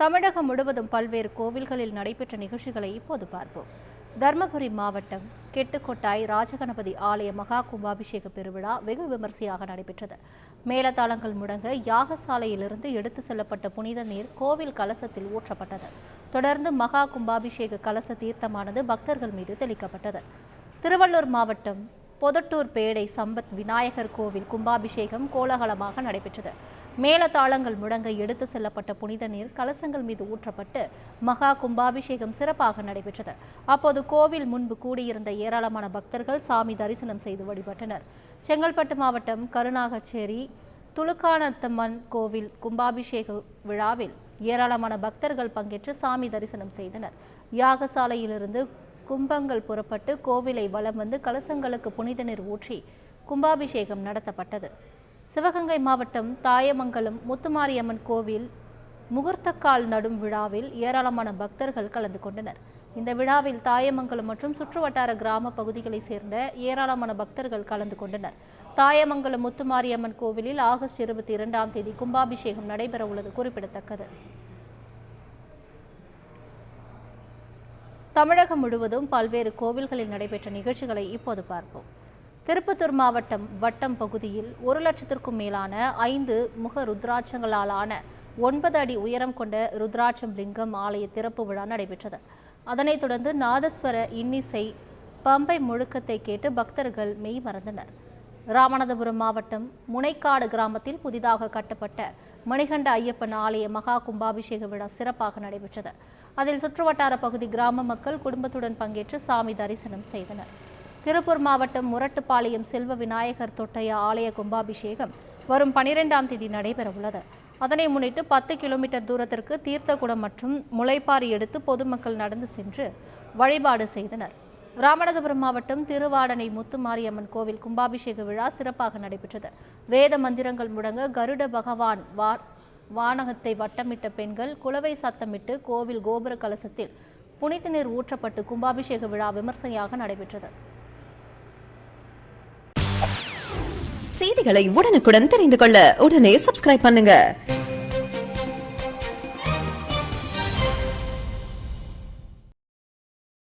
தமிழகம் முழுவதும் பல்வேறு கோவில்களில் நடைபெற்ற நிகழ்ச்சிகளை இப்போது பார்ப்போம். தர்மபுரி மாவட்டம் கெட்டுக்கொட்டாய் ராஜகணபதி ஆலய மகா கும்பாபிஷேக பெருவிழா வெகு விமரிசையாக நடைபெற்றது. மேலதாளங்கள் முடங்க யாகசாலையிலிருந்து எடுத்து செல்லப்பட்ட புனித நீர் கோவில் கலசத்தில் ஊற்றப்பட்டது. தொடர்ந்து மகா கும்பாபிஷேக கலச தீர்த்தமானது பக்தர்கள் மீது தெளிக்கப்பட்டது. திருவள்ளூர் மாவட்டம் பொதட்டூர் பேடை சம்பத் விநாயகர் கோவில் கும்பாபிஷேகம் கோலாகலமாக நடைபெற்றது. மேலதாளங்கள் முழங்க எடுத்து செல்லப்பட்ட புனித நீர் கலசங்கள் மீது ஊற்றப்பட்டு மகா கும்பாபிஷேகம் சிறப்பாக நடைபெற்றது. அப்போது கோவில் முன்பு கூடியிருந்த ஏராளமான பக்தர்கள் சாமி தரிசனம் செய்து வழிபட்டனர். செங்கல்பட்டு மாவட்டம் கருணாகச்சேரி துலுக்கானத்தம்மன் கோவில் கும்பாபிஷேக விழாவில் ஏராளமான பக்தர்கள் பங்கேற்று சாமி தரிசனம் செய்தனர். யாகசாலையிலிருந்து கும்பங்கள் புறப்பட்டு கோவிலை வலம் வந்து கலசங்களுக்கு புனித நீர் ஊற்றி கும்பாபிஷேகம் நடத்தப்பட்டது. சிவகங்கை மாவட்டம் தாயமங்கலம் முத்துமாரியம்மன் கோவில் முகூர்த்தக்கால் நடும் விழாவில் ஏராளமான பக்தர்கள் கலந்து கொண்டனர். இந்த விழாவில் தாயமங்கலம் மற்றும் சுற்றுவட்டார கிராம பகுதிகளைச் சேர்ந்த ஏராளமான பக்தர்கள் கலந்து கொண்டனர். தாயமங்கலம் முத்துமாரியம்மன் கோவிலில் ஆகஸ்ட் இருபத்தி இரண்டாம் தேதி கும்பாபிஷேகம் நடைபெற உள்ளது குறிப்பிடத்தக்கது. தமிழகம் முழுவதும் பல்வேறு கோவில்களில் நடைபெற்ற நிகழ்ச்சிகளை இப்போது பார்ப்போம். திருப்பத்தூர் மாவட்டம் வட்டம் பகுதியில் ஒரு லட்சத்திற்கும் மேலான ஐந்து முக ருத்ராட்சங்களாலான ஒன்பது அடி உயரம் கொண்ட ருத்ராட்சம் லிங்கம் ஆலய திறப்பு விழா நடைபெற்றது. அதனைத் தொடர்ந்து நாதஸ்வர இன்னிசை பம்பை முழுக்கத்தை கேட்டு பக்தர்கள் மெய் மறந்தனர். ராமநாதபுரம் மாவட்டம் முனைக்காடு கிராமத்தில் புதிதாக கட்டப்பட்ட மணிகண்ட ஐயப்பன் ஆலய மகா கும்பாபிஷேக விழா சிறப்பாக நடைபெற்றது. அதில் சுற்றுவட்டார பகுதி கிராம மக்கள் குடும்பத்துடன் பங்கேற்று சாமி தரிசனம் செய்தனர். திருப்பூர் மாவட்டம் முரட்டுப்பாளையம் செல்வ விநாயகர் தொட்டைய ஆலய கும்பாபிஷேகம் வரும் பனிரெண்டாம் தேதி நடைபெறவுள்ளது. அதனை முன்னிட்டு பத்து கிலோமீட்டர் தூரத்திற்கு தீர்த்தகுடம் மற்றும் முளைப்பாரி எடுத்து பொதுமக்கள் நடந்து சென்று வழிபாடு செய்தனர். ராமநாதபுரம் மாவட்டம் திருவாடனை முத்துமாரியம்மன் கோவில் கும்பாபிஷேக விழா சிறப்பாக நடைபெற்றது. வேத மந்திரங்கள் முடங்க கருட பகவான் வார் வானகத்தை வட்டமிட்ட பெண்கள் குலவை சத்தமிட்டு கோவில் கோபுர கலசத்தில் புனித நீர் ஊற்றப்பட்டு கும்பாபிஷேக விழா விமர்சையாக நடைபெற்றது. செய்திகளை உடனுக்குடன் தெரிந்து கொள்ள உடனே சப்ஸ்கிரைப் பண்ணுங்க.